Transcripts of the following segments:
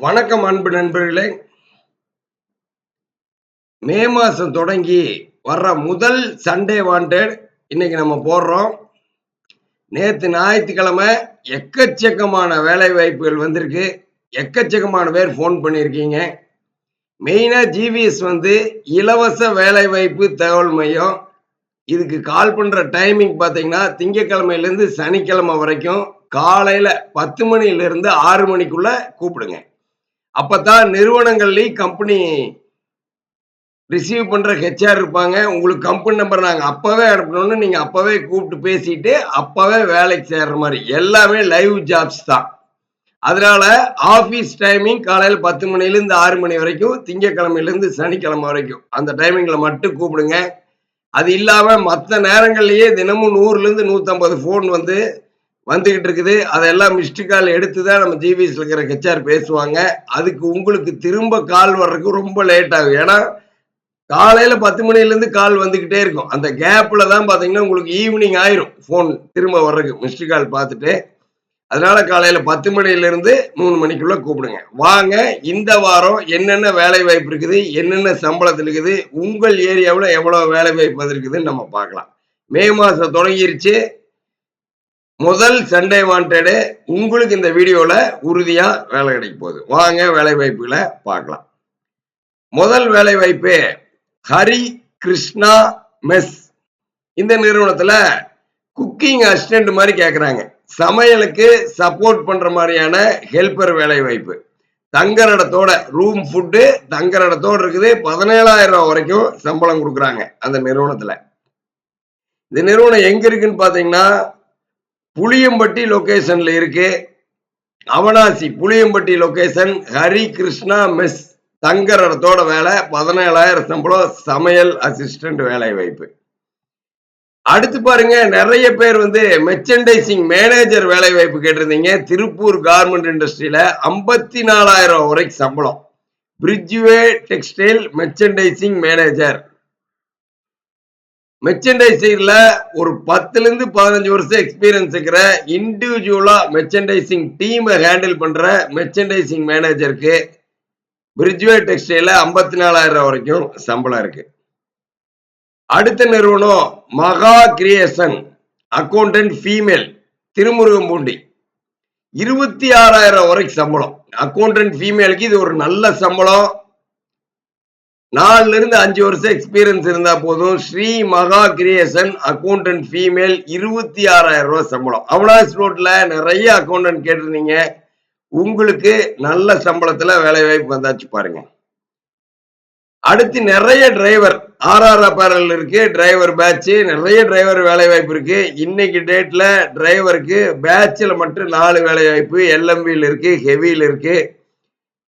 வணக்கம் அன்பு நண்பர்களே. மே மாசம் தொடங்கி வர்ற முதல் சண்டே வாண்டட் இன்னைக்கு நம்ம போடுறோம். நேத்து ஞாயிற்றுக்கிழமை எக்கச்சக்கமான வேலை வாய்ப்புகள் வந்திருக்கு. எக்கச்சக்கமான பேர் ஃபோன் பண்ணியிருக்கீங்க. மெயினா ஜிவிஎஸ் வந்து இலவச வேலை வாய்ப்பு தகவல் மையம். இதுக்கு கால் பண்ற டைமிங் பார்த்தீங்கன்னா திங்கக்கிழமையிலேருந்து சனிக்கிழமை வரைக்கும் காலையில பத்து மணில இருந்து ஆறு மணிக்குள்ள கூப்பிடுங்க. அப்பதான் நிறுவனங்கள்லயும் கம்பெனி ரிசீவ் பண்ற ஹெச்ஆர் இருப்பாங்க. உங்களுக்கு கம்பெனி நம்பர் நாங்க அப்பவே அனுப்பணும்னு நீங்க அப்பவே கூப்பிட்டு பேசிட்டு அப்பவே வேலைக்கு சேர்ற மாதிரி. எல்லாமே லைவ் ஜாப்ஸ் தான். அதனால ஆபீஸ் டைமிங் காலையில பத்து மணிலேருந்து ஆறு மணி வரைக்கும் திங்கக்கிழமையிலிருந்து சனிக்கிழமை வரைக்கும். அந்த டைமிங்ல மட்டும் கூப்பிடுங்க. அது இல்லாம மற்ற நேரங்கள்லயே தினமும் நூறுல இருந்து ஃபோன் வந்து வந்துகிட்டு இருக்குது அதெல்லாம் மிஸ்டு கால் எடுத்து தான் நம்ம ஜிபிஎஸ்ல இருக்கிற ஹெச்ஆர் பேசுவாங்க. அதுக்கு உங்களுக்கு திரும்ப கால் வர்றதுக்கு ரொம்ப லேட் ஆகும். ஏன்னா காலையில பத்து மணிலேருந்து கால் வந்துகிட்டே இருக்கும். அந்த கேப்ல தான் பார்த்தீங்கன்னா உங்களுக்கு ஈவினிங் ஆயிரும் ஃபோன் திரும்ப வர்றதுக்கு. மிஸ்டு கால் பார்த்துட்டு. அதனால காலையில பத்து மணிலேருந்து மூணு மணிக்குள்ள கூப்பிடுங்க. வாங்க இந்த வாரம் என்னென்ன வேலை வாய்ப்பு இருக்குது என்னென்ன சம்பளத்தில் இருக்குது உங்கள் ஏரியாவில் எவ்வளோ வேலை வாய்ப்பு இருக்குதுன்னு நம்ம பார்க்கலாம். மே மாதம் தொடங்கிருச்சு. முதல் சண்டே வாண்டடு உங்களுக்கு இந்த வீடியோல உறுதியா வேலை கிடைக்க போகுது. வாங்க வேலை வாய்ப்புகளை பார்க்கலாம். முதல் வேலை வாய்ப்பு ஹரி கிருஷ்ணா மெஸ். இந்த நிறுவனத்துல குக்கிங் அசிஸ்டன்ட் மாதிரி கேட்குறாங்க சமையலுக்கு சப்போர்ட் பண்ற மாதிரியான ஹெல்பர் வேலை வாய்ப்பு. தங்குற இடத்தோட ரூம் ஃபுட்டு தங்குற இடத்தோட இருக்குது. பதினேழாயிரம் ரூபாய் வரைக்கும் சம்பளம் கொடுக்குறாங்க அந்த நிறுவனத்துல. இந்த நிறுவனம் எங்க இருக்குன்னு பாத்தீங்கன்னா புளியம்பட்டி லொக்கேஷனில் இருக்கு. அவனாசி புளியம்பட்டி லொக்கேஷன் ஹரி கிருஷ்ணா மெஸ் தங்குற இடத்தோட வேலை பதினேழாயிரம் சம்பளம் சமையல் அசிஸ்டன்ட் வேலை வாய்ப்பு. அடுத்து பாருங்க நிறைய பேர் வந்து மெர்ச்சன்டைசிங் மேனேஜர் வேலை வாய்ப்பு கேட்டிருந்தீங்க. திருப்பூர் கார்மெண்ட் இண்டஸ்ட்ரியில ஐம்பத்தி நாலாயிரம் வரைக்கும் சம்பளம். பிரிட்ஜ்வே டெக்ஸ்டைல் மெர்ச்சன்டைசிங் மேனேஜர் மெர்ச்சன்டைசிங்ல ஒரு பத்துல இருந்து பதினஞ்சு வருஷம் எக்ஸ்பீரியன்ஸ் இருக்கிற இண்டிவிஜுவலா மெர்ச்சன்டைசிங் டீமை ஹேண்டில் பண்ற மெர்ச்சன்டைசிங் மேனேஜருக்கு பிரிட்ஜ்வே டெக்ஸ்டைல ஐம்பத்தி நாலாயிரம் வரைக்கும் சம்பளம் இருக்கு. அடுத்த நிறுவனம் மகா கிரியேஷன் அக்கௌண்டன்ட் ஃபீமேல் திருமுருகம்பூண்டி இருபத்தி ஆறாயிரம் வரைக்கும் சம்பளம். அக்கௌண்டன்ட் ஃபீமேலுக்கு இது ஒரு நல்ல சம்பளம். நாலுல இருந்து அஞ்சு வருஷம் எக்ஸ்பீரியன்ஸ் இருந்தா போதும். ஸ்ரீ மகா கிரியேஷன் அக்கௌண்டன்ட் ஃபீமேல் இருபத்தி ஆறாயிரம் ரூபாய் சம்பளம். அவனாஸ் ரோட்ல நிறைய அக்கௌண்டன்ட் கேட்டிருந்தீங்க. உங்களுக்கு நல்ல சம்பளத்துல வேலை வாய்ப்பு வந்தாச்சு பாருங்க. அடுத்து நிறைய டிரைவர் ஆர்ஆர் அப்பாரல் இருக்கு டிரைவர் பேட்ச் நிறைய டிரைவர் வேலை வாய்ப்பு இருக்கு. இன்னைக்கு டேட்ல டிரைவருக்கு பேட்சில் மட்டும் நாலு வேலை வாய்ப்பு எல்எம்பியில் இருக்கு ஹெவியில் இருக்கு.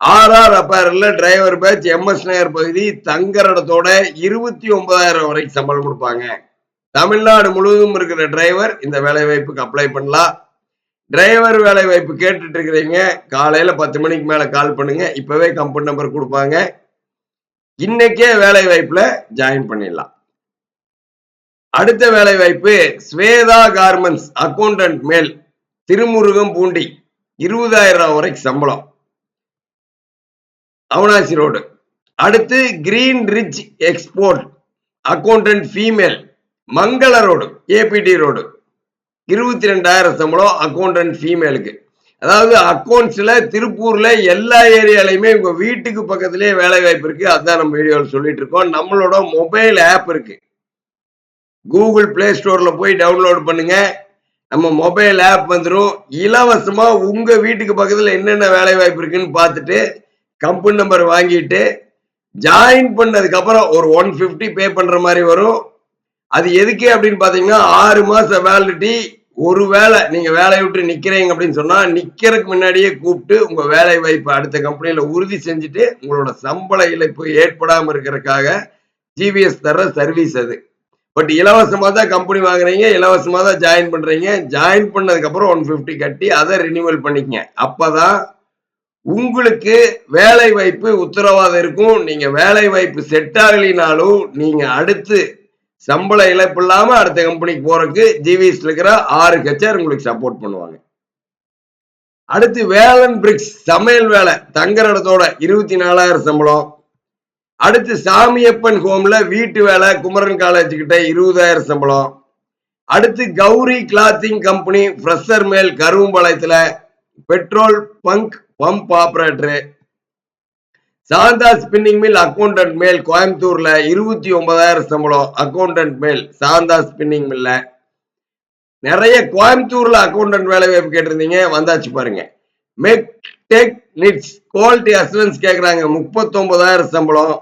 ஆர்ஆர் அப்பேரல்ல டிரைவர் பேட்ச் எம்எஸ் நகர் பகுதி தங்குற இடத்தோட இருபத்தி ஒன்பதாயிரம் வரைக்கும் சம்பளம் கொடுப்பாங்க. தமிழ்நாடு முழுவதும் இருக்கிற டிரைவர் இந்த வேலை வாய்ப்புக்கு அப்ளை பண்ணலாம். டிரைவர் வேலை வாய்ப்பு கேட்டுட்டு இருக்கிறீங்க காலையில பத்து மணிக்கு மேல கால் பண்ணுங்க இப்பவே கம்பெனி நம்பர் கொடுப்பாங்க. இன்னைக்கே வேலை வாய்ப்புல ஜாயின் பண்ணிடலாம். அடுத்த வேலை வாய்ப்பு ஸ்வேதா கார்மெண்ட்ஸ் அக்கௌண்டன்ட் மேல் திருமுருகம் பூண்டி இருபதாயிரம் ரூபாய் வரைக்கும் சம்பளம். அவனாசி ரோடு. அடுத்து green rich export accountant female Mangala road ABT road. இருபத்தி ரெண்டாயிரம் சம்பளம் அக்கௌண்டன்ட் ஃபீமேலுக்கு அதாவது அக்கௌண்ட்ஸில் திருப்பூரில் எல்லா ஏரியாலையுமே உங்கள் வீட்டுக்கு பக்கத்துலேயே வேலை வாய்ப்பு இருக்குது அதான் நம்ம வீடியோவில் சொல்லிட்டு இருக்கோம். நம்மளோட மொபைல் ஆப் இருக்குது கூகுள் பிளே ஸ்டோரில் போய் டவுன்லோட் பண்ணுங்கள் நம்ம மொபைல் ஆப் வந்துடும் இலவசமாக உங்கள் வீட்டுக்கு பக்கத்தில் என்னென்ன வேலை வாய்ப்பு இருக்குன்னு பார்த்துட்டு கம்பெனி நம்பர் வாங்கிட்டு ஜாயின் பண்ணதுக்கு அப்புறம் ஒரு ஒன் பிப்டி பே பண்ற மாதிரி வரும். அது எதுக்கு அப்படின்னு பாத்தீங்கன்னா ஆறு மாச வேலிடிட்டி ஒரு வேலை நீங்க வேலையை விட்டு நிக்கிறீங்க அப்படின்னு சொன்னா நிக்கிறதுக்கு முன்னாடியே கூப்பிட்டு உங்க வேலை வாய்ப்பு அடுத்த கம்பெனியில உறுதி செஞ்சுட்டு உங்களோட சம்பள இழப்பு ஏற்படாம இருக்கிறதுக்காக ஜிவிஎஸ் தர சர்வீஸ் அது. பட் இலவசமாக தான் கம்பெனி வாங்குறீங்க இலவசமாக தான் ஜாயின் பண்றீங்க. ஜாயின் பண்ணதுக்கு அப்புறம் ஒன் பிப்டி கட்டி அதை ரினியூவல் பண்ணிக்கங்க. அப்பதான் உங்களுக்கு வேலை வாய்ப்பு உத்தரவாதம் இருக்கும். நீங்க வேலை வாய்ப்பு செட் ஆகலினாலும் நீங்க அடுத்து சம்பள இழப்பு இல்லாம அடுத்த கம்பெனிக்கு போறதுக்கு ஜிவிஎஸ் இருக்கிற ஆறு கச்சேர் உங்களுக்கு சப்போர்ட் பண்ணுவாங்க. அடுத்து வேலன் பிரிக்ஸ் சமையல் வேலை தங்குற இடத்தோட இருபத்தி நாலாயிரம் சம்பளம். அடுத்து சாமியப்பன் ஹோம்ல வீட்டு வேலை குமரன் காலேஜ் கிட்ட இருபதாயிரம் சம்பளம். அடுத்து Gowri clothing company fresher male கருவம்பாளையத்துல petrol bunk pump operator. Santha spinning mill accountant male கோயம்புத்தூர்ல இருபத்தி ஒன்பதாயிரம் சம்பளம் அக்கௌண்டன்ட் மேல் சாந்தா ஸ்பின்னிங் மில்ல. நிறைய கோயம்புத்தூர்ல அக்கௌண்டன்ட் வேலை வாய்ப்பு கேட்டிருந்தீங்க வந்தாச்சு பாருங்க. Mech tech knits quality assurance கேட்குறாங்க முப்பத்தொன்பதாயிரம் சம்பளம்.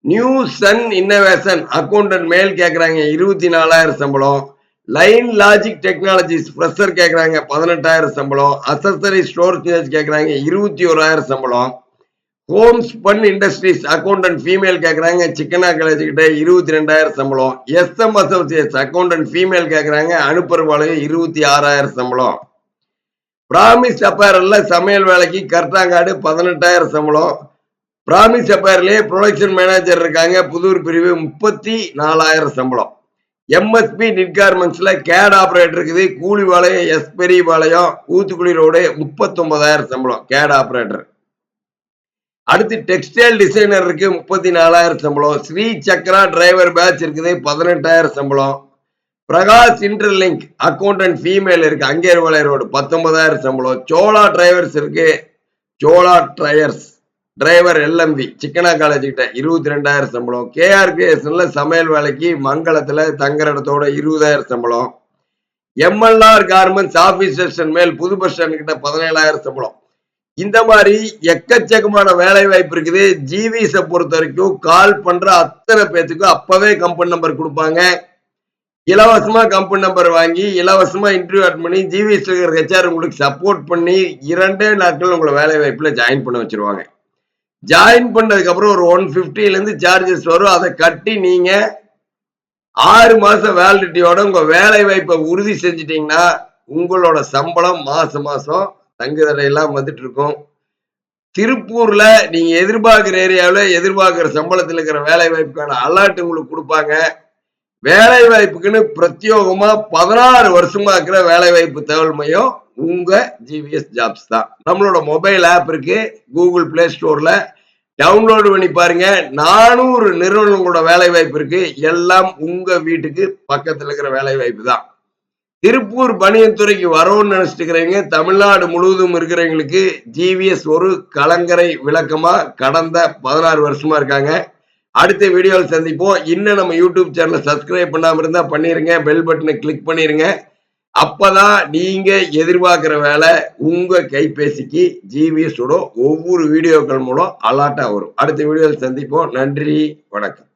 நியூ சன் இன்னோவேஷன் அக்கௌண்டன்ட் மேல் கேட்குறாங்க இருபத்தி நாலாயிரம் சம்பளம். லைன் லாஜிக் டெக்னாலஜிஸ் ஃப்ரெஷர் கேட்குறாங்க பதினெட்டாயிரம் சம்பளம். அசசரி ஸ்டோர் கேட்குறாங்க இருபத்தி ஓராயிரம் சம்பளம். Homes fun industries accountant female கேட்குறாங்க சிக்கனா காலேஜ் கிட்ட இருபத்தி ரெண்டாயிரம் சம்பளம் எஸ்எம் அசோசியேட்ஸ் அக்கௌண்டன்ட் ஃபீமேல் கேட்குறாங்க அனுப்புறவாளையும் இருபத்தி ஆறாயிரம் சம்பளம். பிராமிஸ் அப்பேரல்ல சமையல் வேலைக்கு கர்த்தாங்காடு பதினெட்டாயிரம் சம்பளம். பிராமிஸ் அப்பேர்லயே ப்ரொடக்ஷன் மேனேஜர் இருக்காங்க புதூர் பிரிவு முப்பத்தி நாலாயிரம் சம்பளம். எம்எஸ்பி நிட்கார்மெண்ட்ஸ்ல கேட் ஆபரேட்டர் இருக்குது. கூலிபாளையம் எஸ் பெரியபாளையம் ஊத்துக்குளி ரோடு முப்பத்தொன்பதாயிரம் சம்பளம் கேட் ஆபரேட்டர் அடுத்து டெக்ஸ்டைல் டிசைனர் இருக்கு முப்பத்தி நாலாயிரம் சம்பளம். ஸ்ரீ சக்ரா டிரைவர் பேட்ச் இருக்குது பதினெட்டாயிரம் சம்பளம். பிரகாஷ் இன்டர்லிங்க் அக்கௌண்டன்ட் ஃபீமேல் இருக்கு அங்கேர்வலை ரோடு பத்தொன்பதாயிரம் சம்பளம். சோலா டிரைவர்ஸ் இருக்கு சோலா dryers driver LMV Chikkanna college கிட்ட இருபத்தி ரெண்டாயிரம் சம்பளம் கேஆர் சமையல் வேலைக்கு மங்களத்துல தங்குற இடத்தோட இருபதாயிரம் சம்பளம். எம்எல்ஆர் கார்மெண்ட்ஸ் ஆபீஸ் ஸ்டேஷன் மேல் புது பஸ் ஸ்டாண்ட் கிட்ட பதினேழாயிரம் சம்பளம். இந்த மாதிரி எக்கச்சக்கமான வேலை வாய்ப்பு இருக்குது. ஜிவிஸை பொறுத்த வரைக்கும் கால் பண்ற அத்தனை பேத்துக்கும் அப்பவே கம்பெனி நம்பர் கொடுப்பாங்க. இலவசமா கம்பெனி நம்பர் வாங்கி இலவசமா இன்டர்வியூ அட் பண்ணி ஜிவிஎஸ் இருக்கிற ஹெச்ஆர் உங்களுக்கு சப்போர்ட் பண்ணி இரண்டே நாட்கள் உங்களை வேலை வாய்ப்புல ஜாயின் பண்ண வச்சிருவாங்க. ஜாயின் பண்ணதுக்கு அப்புறம் ஒரு ஒன் பிப்டில இருந்து சார்ஜஸ் வரும். அதை கட்டி நீங்க ஆறு மாசம் வேலிடிட்டியோட உங்க வேலை வாய்ப்பை உறுதி செஞ்சிட்டீங்கன்னா உங்களோட சம்பளம் மாதம் மாசம் தங்குதடை எல்லாம் வந்துட்டு இருக்கும் திருப்பூர்ல நீங்க எதிர்பார்க்கிற ஏரியாவில் எதிர்பார்க்கிற சம்பளத்தில் இருக்கிற வேலை வாய்ப்புக்கான அலர்ட் உங்களுக்கு கொடுப்பாங்க. வேலை வாய்ப்புக்குன்னு பிரத்யோகமா பதினாறு வருஷமா இருக்கிற வேலை வாய்ப்பு தகவல் மையம் உங்க ஜிவிஎஸ் ஜாப்ஸ் தான். நம்மளோட மொபைல் ஆப் இருக்கு. கூகுள் பிளே ஸ்டோர்ல டவுன்லோடு பண்ணி பாருங்க. நானூறு நிறுவனங்களோட வேலை வாய்ப்பு இருக்கு. எல்லாம் உங்க வீட்டுக்கு பக்கத்துல இருக்கிற வேலை வாய்ப்பு தான். திருப்பூர் பணியத்துறைக்கு வரோன்னு நினைச்சிட்டு இருக்கிறவங்க தமிழ்நாடு முழுவதும் இருக்கிறவங்களுக்கு ஜிவிஎஸ் ஒரு கலங்கரை விளக்கமா கடந்த பதினாறு வருஷமா இருக்காங்க. அடுத்த வீடியோவில் சந்திப்போம். இன்னும் நம்ம யூடியூப் சேனலை சப்ஸ்கிரைப் பண்ணாமல் இருந்தால் பண்ணிடுங்க பெல் பட்டனை கிளிக் பண்ணிடுங்க அப்பதான் நீங்க எதிர்பார்க்கிற வேலை உங்க கைபேசிக்கு ஜிவிஎஸோட ஒவ்வொரு வீடியோக்கள் மூலம் அலாட்டா வரும். அடுத்த வீடியோவில் சந்திப்போம். நன்றி. வணக்கம்.